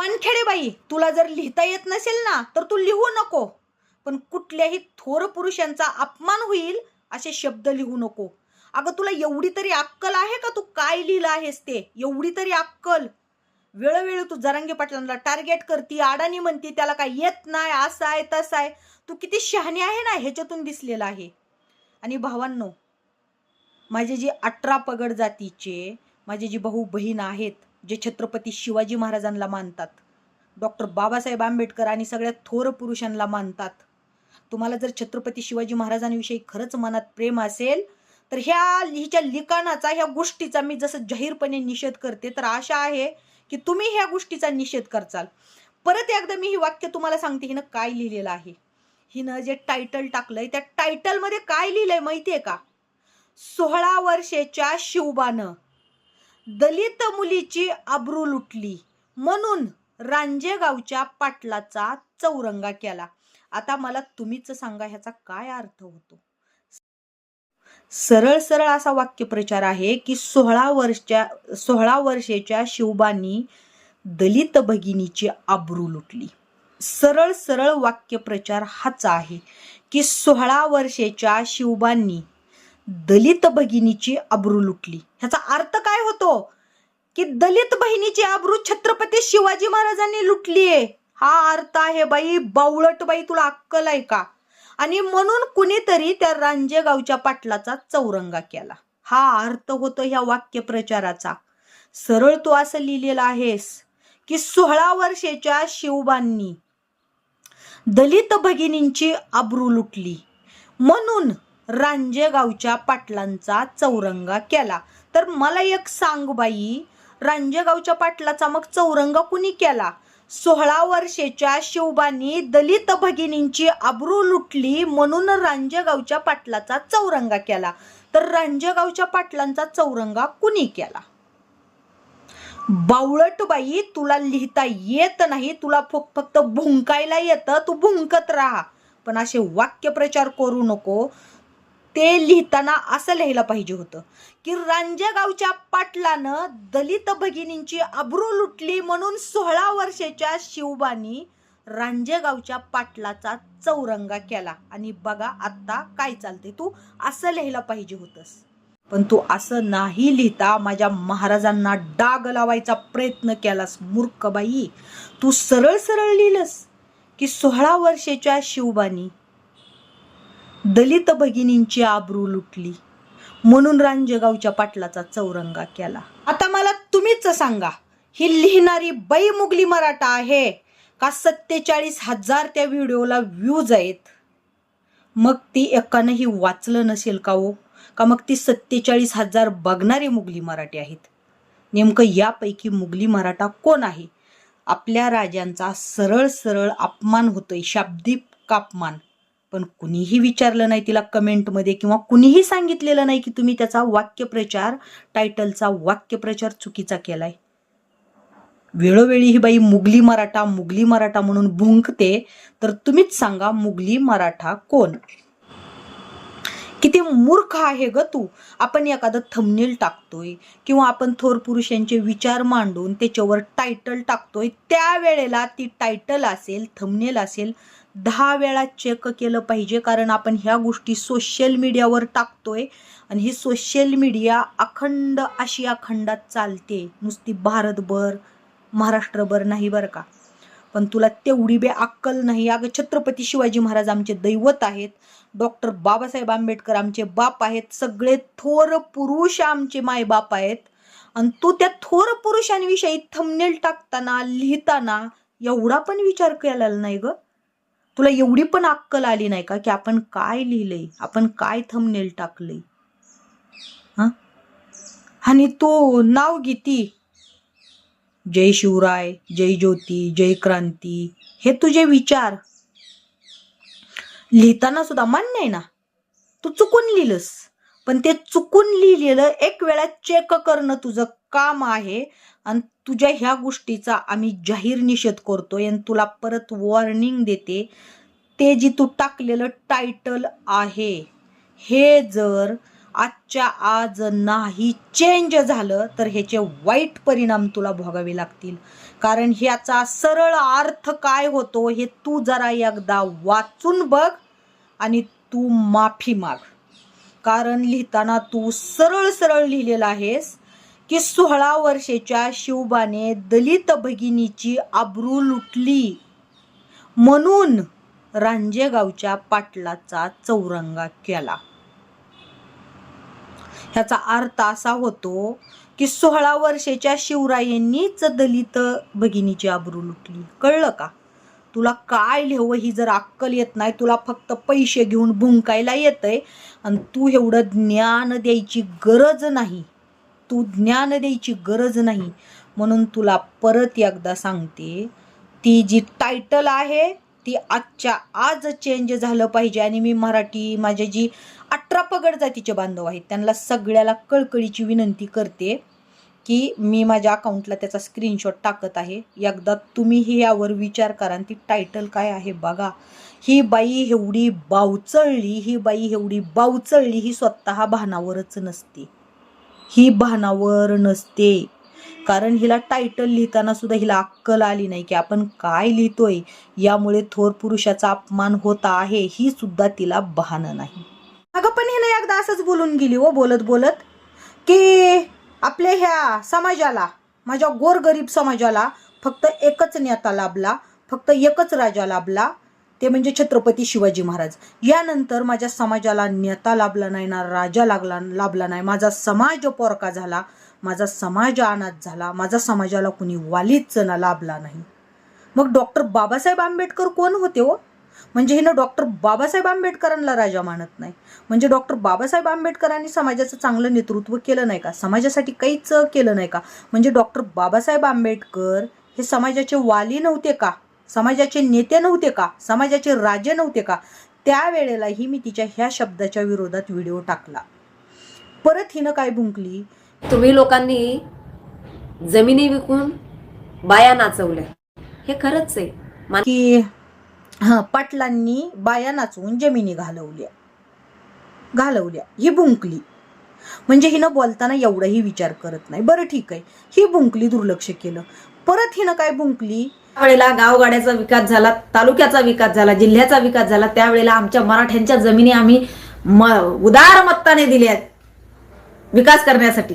वानखेडे बाई तुला जर लिहिता येत नसेल ना तर तू लिहू नको. पण कुठल्याही थोर पुरुषांचा अपमान होईल असे शब्द लिहू नको. अगं तुला एवढी तरी अक्कल आहे का तू काय लिहिलं आहेस ते? एवढी तरी अक्कल. वेळोवेळी तू जरांगे पाटलांना टार्गेट करती अडाणी म्हणती त्याला काय येत नाही असं आहे तसं आहे. तू किती शहाणी आहे ना ह्याच्यातून दिसलेलं आहे. आणि भावांनो माझे जे अठरा पगड जातीचे माझे जी भाऊ बहीण आहेत जे छत्रपती शिवाजी महाराजांना मानतात. डॉक्टर बाबासाहेब आंबेडकर आणि सगळ्या थोर पुरुषांना मानतात. तुम्हाला जर छत्रपती शिवाजी महाराजांविषयी खरंच मनात प्रेम असेल तर ह्या हिच्या लिखाणाचा ह्या गोष्टीचा मी जसं जाहीरपणे निषेध करते तर आशा आहे की तुम्ही ह्या गोष्टीचा निषेध करचाल. परत एकदा मी ही वाक्य तुम्हाला सांगते हिनं काय लिहिलेलं आहे. हिनं जे टायटल टाकलंय त्या टायटलमध्ये काय लिहिलंय माहितीये का? सोळा वर्षेच्या शिवबानं. दलित मुलीची आब्रू लुटली म्हणून रांजेगावच्या पाटलाचा चौरंगा केला. आता मला तुम्हीच सांगा ह्याचा काय अर्थ होतो? सरळ सरळ असा वाक्यप्रचार आहे की सोळा वर्षच्या सोळा वर्षेच्या शिवबांनी दलित भगिनीची आब्रू लुटली. सरळ सरळ वाक्यप्रचार हाच आहे की सोळा वर्षेच्या शिवबांनी दलित भगिनीची अब्रू लुटली. ह्याचा अर्थ काय होतो? की दलित बहिणीची अब्रू छत्रपती शिवाजी महाराजांनी लुटलीये हा अर्थ आहे बाई बावळट बाई तुला अक्कल आहे का? आणि म्हणून कुणीतरी त्या रांजेगावच्या पाटलाचा चौरंगा केला. हा अर्थ होतो ह्या वाक्यप्रचाराचा. सरळ तू असं लिहिलेलं आहेस की सोळा वर्षाच्या शिवबांनी दलित भगिनींची अब्रू लुटली. म्हणून रांजेगावच्या पाटलांचा चौरंगा केला. तर मला एक सांग बाई रांजेगावच्या पाटलाचा मग चौरंगा कुणी केला? सोळा वर्षेच्या शिवबानी दलित भगिनींची आबरू लुटली म्हणून रांजेगावच्या पाटलाचा चौरंगा केला. तर रांजेगावच्या पाटलांचा चौरंगा कुणी केला? बावळट बाई तुला लिहिता येत नाही तुला फक्त भुंकायला येतं तू भुंकत राहा. पण असे वाक्यप्रचार करू नको. ते लिहिताना असं लिहायला पाहिजे होतं की रांजेगावच्या पाटलानं दलित भगिनींची अब्रू लुटली म्हणून सोळा वर्षाच्या शिवबानी रांजेगावच्या पाटलाचा चौरंगा केला. आणि बघा आत्ता काय चालते तू असं लिहायला पाहिजे होतंस. पण तू असं नाही लिहिता. माझ्या महाराजांना डाग लावायचा प्रयत्न केलास मूर्खबाई. तू सरळ सरळ लिहिलंस की सोळा वर्षाच्या शिवबानी दलित भगिनींची आबरू लुटली. म्हणून रांजगावच्या पाटलाचा चौरंगा केला. आता मला तुम्हीच सांगा ही लिहिणारी बाई मुगली मराठा आहे का सत्तेचाळीस हजार त्या व्हिडिओला व्ह्यूज आहेत? मग ती एकानंही वाचलं नसेल का हो? का मग ती सत्तेचाळीस हजार बघणारे मुगली मराठी आहेत? नेमकं यापैकी मुगली मराठा कोण आहे? आपल्या राजांचा सरळ सरळ अपमान होतोय शाब्दिक अपमान पण कुणीही विचारलं नाही तिला कमेंटमध्ये किंवा कुणीही सांगितलेलं नाही की तुम्ही त्याचा वाक्यप्रचार टायटलचा वाक्यप्रचार चुकीचा केलाय. वेळोवेळी ही बाई मुगली मराठा मुगली मराठा म्हणून भुंकते तर तुम्हीच सांगा मुगली मराठा कोण? किती मूर्ख आहे ग तू. आपण एखादं थमनेल टाकतोय किंवा आपण थोर पुरुषांचे विचार मांडून त्याच्यावर टायटल टाकतोय त्यावेळेला ती टायटल असेल थमनेल असेल दहा वेळा चेक केलं पाहिजे कारण आपण ह्या गोष्टी सोशल मीडियावर टाकतोय आणि ही सोशल मीडिया अखंड आशिया खंडात चालते. नुसती भारतभर महाराष्ट्रभर नाही बरं का. पण तुला तेवढी बे अक्कल नाही. अगं छत्रपती शिवाजी महाराज आमचे दैवत आहेत. डॉक्टर बाबासाहेब आंबेडकर आमचे बाप आहेत. सगळे थोर पुरुष आमचे मायबाप आहेत. आणि तू त्या थोर पुरुषांविषयी थमनेल टाकताना लिहिताना एवढा पण विचार केलेला नाही ग. तुला एवढी पण अक्कल आली नाही का की आपण काय लिहिलंय? आपण काय थंबनेल टाकलंय? हा? आणि तो नाव गीती. जय शिवराय जय ज्योती जय क्रांती. हे तुझे विचार. लिहिताना सुद्धा मान्य आहे ना? तू चुकून लिहिलंस. पण ते चुकून लिहिलेलं एक वेळा चेक करणं तुझं काम आहे. आणि तुझ्या ह्या गोष्टीचा आम्ही जाहीर निषेध करतोय आणि तुला परत वॉर्निंग देते. ते जी तू टाकलेलं टायटल आहे हे जर आजच्या आज नाही चेंज झालं तर ह्याचे वाईट परिणाम तुला भोगावे लागतील. कारण ह्याचा सरळ अर्थ काय होतो हे तू जरा एकदा वाचून बघ आणि तू माफी माग. कारण लिहिताना तू सरळ सरळ लिहिलेला आहेस की सोळा वर्षाच्या शिवबाने दलित भगिनीची आबरू लुटली. म्हणून रांजेगावच्या पाटलाचा चौरंगा केला. ह्याचा अर्थ असा होतो की सोळा वर्षाच्या शिवरायांनीच दलित भगिनीची आबरू लुटली. कळलं का? तुला काय लिहावं ही जर अक्कल येत नाही तुला फक्त पैसे घेऊन भुंकायला येतंय आणि तू एवढं ज्ञान द्यायची गरज नाही. तू ज्ञान द्यायची गरज नाही. म्हणून तुला परत एकदा सांगते ती जी टायटल आहे ती आजच्या आज चेंज झालं पाहिजे आणि मी मराठी माझ्या जी अठरा पगड जातीचे बांधव आहेत त्यांना सगळ्याला कळकळीची विनंती करते. की मी माझ्या अकाउंटला त्याचा स्क्रीनशॉट टाकत आहे. एकदा तुम्हीही यावर विचार करा आणि ती टायटल काय आहे बघा. ही बाई एवढी बावचळली ही बाई एवढी बावचळली ही स्वतः भानावरच नसते. ही भानावर नसते. कारण हिला टायटल लिहिताना सुद्धा हिला अक्कल आली नाही की आपण काय लिहितोय. यामुळे थोर पुरुषाचा अपमान होत आहे. ही सुद्धा तिला भान नाही. अगं पण हिनं एकदा असंच बोलून गेली हो बोलत बोलत. की आपल्या ह्या समाजाला माझ्या गोरगरीब समाजाला फक्त एकच नेता लाभला फक्त एकच राजा लाभला ते म्हणजे छत्रपती शिवाजी महाराज. यानंतर माझ्या समाजाला नेता लाभला नाही ना राजा लागला लाभला नाही. माझा समाज पोरका झाला माझा समाज अनाथ झाला माझा समाजाला कुणी वालीच ना लाभला नाही. मग डॉक्टर बाबासाहेब आंबेडकर कोण होते हो? म्हणजे हिनं डॉक्टर बाबासाहेब आंबेडकरांना राजा मानत नाही. म्हणजे डॉक्टर बाबासाहेब आंबेडकरांनी समाजाचं चांगलं नेतृत्व केलं नाही का? समाजासाठी काहीच केलं नाही का? म्हणजे डॉक्टर बाबासाहेब आंबेडकर हे समाजाचे वाली नव्हते का? समाजाचे नेते नव्हते का? समाजाचे राजे नव्हते का? त्यावेळेलाही मी तिच्या ह्या शब्दाच्या विरोधात व्हिडिओ टाकला. परत हिनं काय भुंकली? तुम्ही लोकांनी जमिनी विकून बाया नाचवल्या. हे खरंच आहे. की हां पाटलांनी बाया नाचवून जमिनी घालवल्या. घालवल्या. ही बुंकली. म्हणजे हिनं बोलताना एवढाही विचार करत नाही. बरं ठीक आहे. ही बुंकली दुर्लक्ष केलं. परत हिनं काय बुंकली? त्यावेळेला गावगाड्याचा विकास झाला तालुक्याचा विकास झाला जिल्ह्याचा विकास झाला. त्यावेळेला आमच्या मराठ्यांच्या जमिनी आम्ही म उदार मत्ताने दिल्या विकास करण्यासाठी.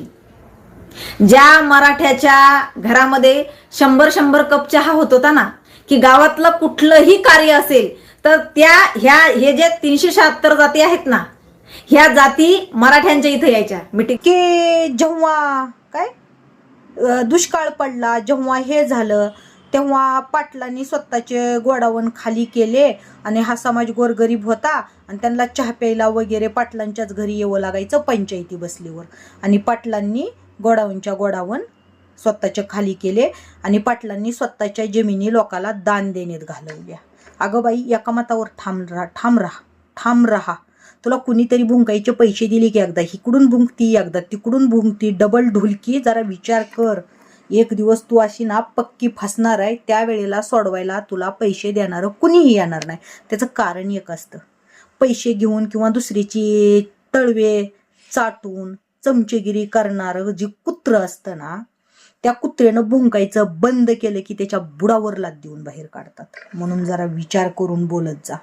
ज्या मराठ्याच्या घरामध्ये शंभर शंभर कप चहा होत होता ना की गावातलं कुठलंही कार्य असेल तर त्या ह्या हे जे तीनशे शहात्तर जाती आहेत ना ह्या जाती मराठ्यांच्या इथे यायच्या. मिटिंग की जेव्हा काय? दुष्काळ पडला जेव्हा हे झालं तेव्हा पाटलांनी स्वतःचे गोडावण खाली केले आणि हा समाज गोरगरीब होता आणि त्यांना चहा प्यायला वगैरे पाटलांच्याच घरी येवं लागायचं पंचायती बसलीवर. आणि पाटलांनी गोडावणच्या गोडावण स्वतःचे खाली केले आणि पाटलांनी स्वतःच्या जमिनी लोकाला दान देण्यात घालवल्या. अगं बाई एका मतावर ठाम राहा ठाम राहा ठाम राहा. तुला कुणीतरी भुंकायचे पैसे दिले की एकदा इकडून भुंकती एकदा तिकडून भुंकती. डबल ढुलकी जरा विचार कर. एक दिवस तू अशी ना पक्की फसणार आहे त्यावेळेला सोडवायला तुला पैसे देणारं कुणीही येणार नाही. त्याचं कारण एक असतं. पैसे घेऊन किंवा दुसरीची तळवे चाटून चमचेगिरी करणारं जे कुत्र असतं ना त्या कुत्र्यानं भुंकायचं बंद केलं की त्याच्या बुडावर लाद देऊन बाहेर काढतात. म्हणून जरा विचार करून बोलत जा.